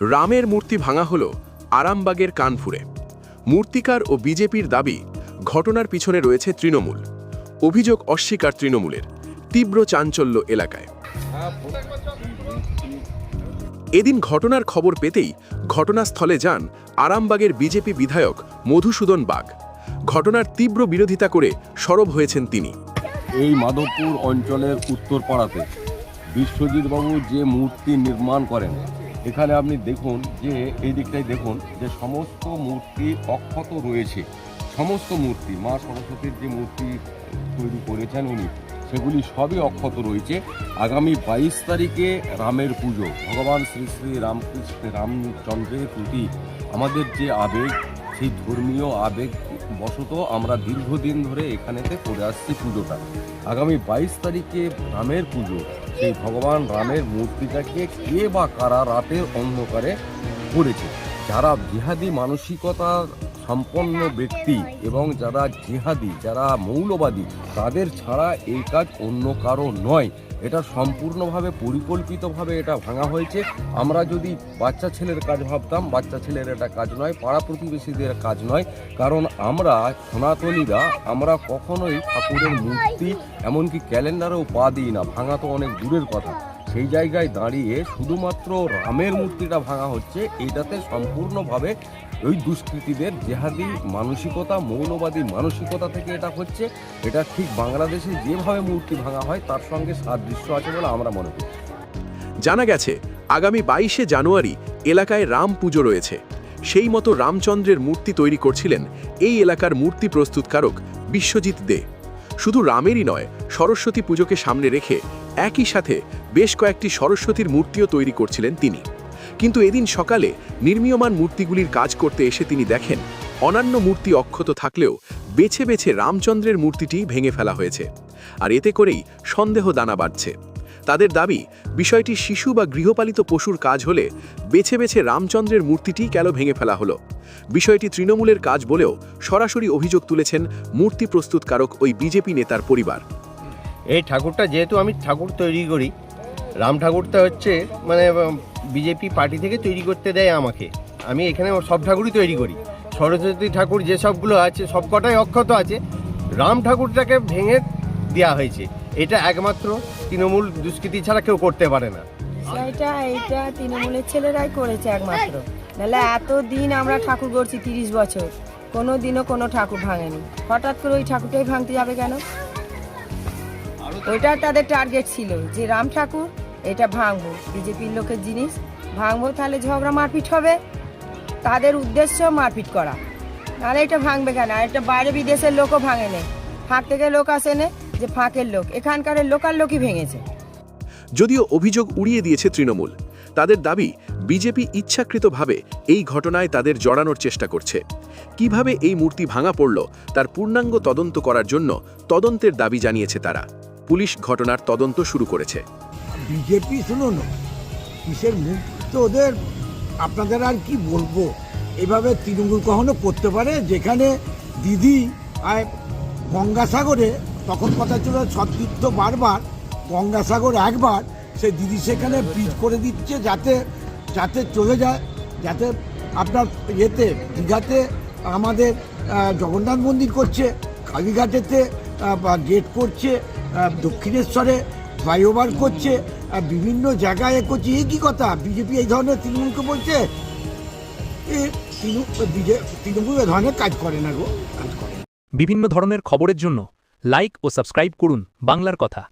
রামের মূর্তি ভাঙা হল আরামবাগের কানপুরে। মূর্তিকার ও বিজেপির দাবি, ঘটনার পিছনে রয়েছে তৃণমূল। অভিযোগ অস্বীকার তৃণমূলের, তীব্র চাঞ্চল্য এলাকায়। এদিন ঘটনার খবর পেতেই ঘটনাস্থলে যান আরামবাগের বিজেপি বিধায়ক মধুসূদন বাগ। ঘটনার তীব্র বিরোধিতা করে সরব হয়েছেন তিনি। এই মাধবপুর অঞ্চলের উত্তরপাড়াতে বিশ্বজিৎবাবু যে মূর্তি নির্মাণ করেন এখানে আপনি দেখুন যে, এই দিকটাই দেখুন যে সমস্ত মূর্তি অক্ষত রয়েছে। সমস্ত মূর্তি, মা সরস্বতীর যে মূর্তি তৈরি করেছেন উনি, সেগুলি সবই অক্ষত রয়েছে। আগামী বাইশ তারিখে রামের পুজো, ভগবান শ্রী শ্রী রামকৃষ্ণ, রামচন্দ্রের প্রতি আমাদের যে আবেগ, সেই ধর্মীয় আবেগ বশত আমরা দীর্ঘদিন ধরে এখানেতে করে আসছি পুজোটা। আগামী বাইশ তারিখে রামের পুজো সেই ভগবান রামের মূর্তিটাকে কে বা কারা রাতের অন্ধকারে করেছে? যারা জিহাদি মানসিকতা সম্পন্ন ব্যক্তি এবং যারা জিহাদি, যারা মৌলবাদী, তাদের ছাড়া এই কাজ অন্য কারও নয়। এটা সম্পূর্ণভাবে পরিকল্পিতভাবে এটা ভাঙা হয়েছে। আমরা যদি বাচ্চা ছেলের কাজ ভাবতাম, বাচ্চা ছেলের এটা কাজ নয়, পাড়া প্রতিবেশীদের কাজ নয়। কারণ আমরা সনাতনীরা, আমরা কখনোই ঠাকুরের মূর্তি, এমনকি ক্যালেন্ডারেও পা দিই না। ভাঙা তো অনেক দূরের কথা। সেই জায়গায় দাঁড়িয়ে শুধুমাত্র রামের মূর্তিটা ভাঙা হচ্ছে, এটাতে সম্পূর্ণভাবে ওই দুষ্কৃতীদের জেহাদি মানসিকতা, মৌলবাদী মানসিকতা থেকে এটা হচ্ছে। এটা ঠিক বাংলাদেশে যেভাবে মূর্তি ভাঙা হয়, তার সঙ্গে সাদৃশ্য আছে বলে আমরা মনে করি। জানা গেছে, আগামী বাইশে জানুয়ারি এলাকায় রাম পুজো রয়েছে। সেই মতো রামচন্দ্রের মূর্তি তৈরি করছিলেন এই এলাকার মূর্তি প্রস্তুতকারক বিশ্বজিৎ দে। শুধু রামেরই নয়, সরস্বতী পুজোকে সামনে রেখে একই সাথে বেশ কয়েকটি সরস্বতীর মূর্তিও তৈরি করছিলেন তিনি। কিন্তু এদিন সকালে নির্মীয়মান মূর্তিগুলির কাজ করতে এসে তিনি দেখেন অন্যান্য মূর্তি অক্ষত থাকলেও বেছে বেছে রামচন্দ্রের মূর্তিটি ভেঙে ফেলা হয়েছে। আর এতে করেই সন্দেহ দানা বাড়ছে তাদের দাবি, বিষয়টি শিশু বা গৃহপালিত পশুর কাজ হলে বেছে বেছে রামচন্দ্রের মূর্তিটি কেন ভেঙে ফেলা হলো? বিষয়টি তৃণমূলের কাজ বলেও সরাসরি অভিযোগ তুলেছেন মূর্তি প্রস্তুতকারক ওই বিজেপি নেতার পরিবার। এই ঠাকুরটা যেহেতু আমি ঠাকুর তৈরি করি, রাম ঠাকুরটা হচ্ছে মানে বিজেপি পার্টি থেকে তৈরি করতে দেয় আমাকে। আমি এখানে সব ঠাকুরই তৈরি করি। সরস্বতী ঠাকুর যে সবগুলো আছে, সব কটাই অক্ষত আছে, রাম ঠাকুরটাকে ভেঙে দেওয়া হয়েছে। এটা একমাত্র তৃণমূল দুষ্কৃতি ছাড়া কেউ করতে পারে না। সেটা, এইটা তৃণমূলের ছেলেরাই করেছে একমাত্র। নাহলে এত দিন আমরা ঠাকুর করছি তিরিশ বছর কোনো দিনও কোনো ঠাকুর ভাঙেনি। হঠাৎ করে ওই ঠাকুরটাই ভাঙতে যাবে কেন? ওইটা তাদের টার্গেট ছিল যে রাম ঠাকুর, এটা ভাঙবো বিজেপির লোকের জিনিস, ভাঙবো তাহলে ঝগড়া মারপিট হবে। তাদের উদ্দেশ্য মারপিট করা। তাহলে এটা ভাঙবে কেন? আর এটা বাইরে বিদেশের লোকও ভাঙে নেই ফাঁক থেকে লোক আসে নে যে ফাঁকের লোক। এখানকার লোকাল লোকই ভেঙেছে। যদিও অভিযোগ উড়িয়ে দিয়েছে তৃণমূল, তাদের দাবি বিজেপি ইচ্ছাকৃতভাবে এই ঘটনায় তাদের জড়ানোর চেষ্টা করছে। কীভাবে এই মূর্তি ভাঙা পড়ল, তার পূর্ণাঙ্গ তদন্ত করার জন্য তদন্তের দাবি জানিয়েছে তারা। পুলিশ ঘটনার তদন্ত শুরু করেছে। বিজেপি, শুনুন, কিসের মুখ তো ওদের? আপনাদের আর কি বলব? এভাবে তৃণমূল কখনো করতে পারে? যেখানে দিদি আর গঙ্গাসাগরে, তখন কথা ছিল সতীর্থ বারবার, গঙ্গাসাগর একবার, সে দিদি সেখানে ব্রিজ করে দিচ্ছে যাতে যাতে চলে যায়, যাতে আপনার ইয়েতে, দীঘাতে আমাদের জগন্নাথ মন্দির করছে, কালীঘাটেতে গেট করছে দক্ষিণেশ্বরে ফ্লাইওভার করছে বিভিন্ন জায়গায় করছে। এ কী কথা? বিজেপি এই ধরনের তৃণমূলকে বলছে? এ তৃণমূল এ ধরনের কাজ করে না গো, কাজ করে বিভিন্ন ধরনের খবরের জন্য লাইক ও সাবস্ক্রাইব করুন বাংলার কথা।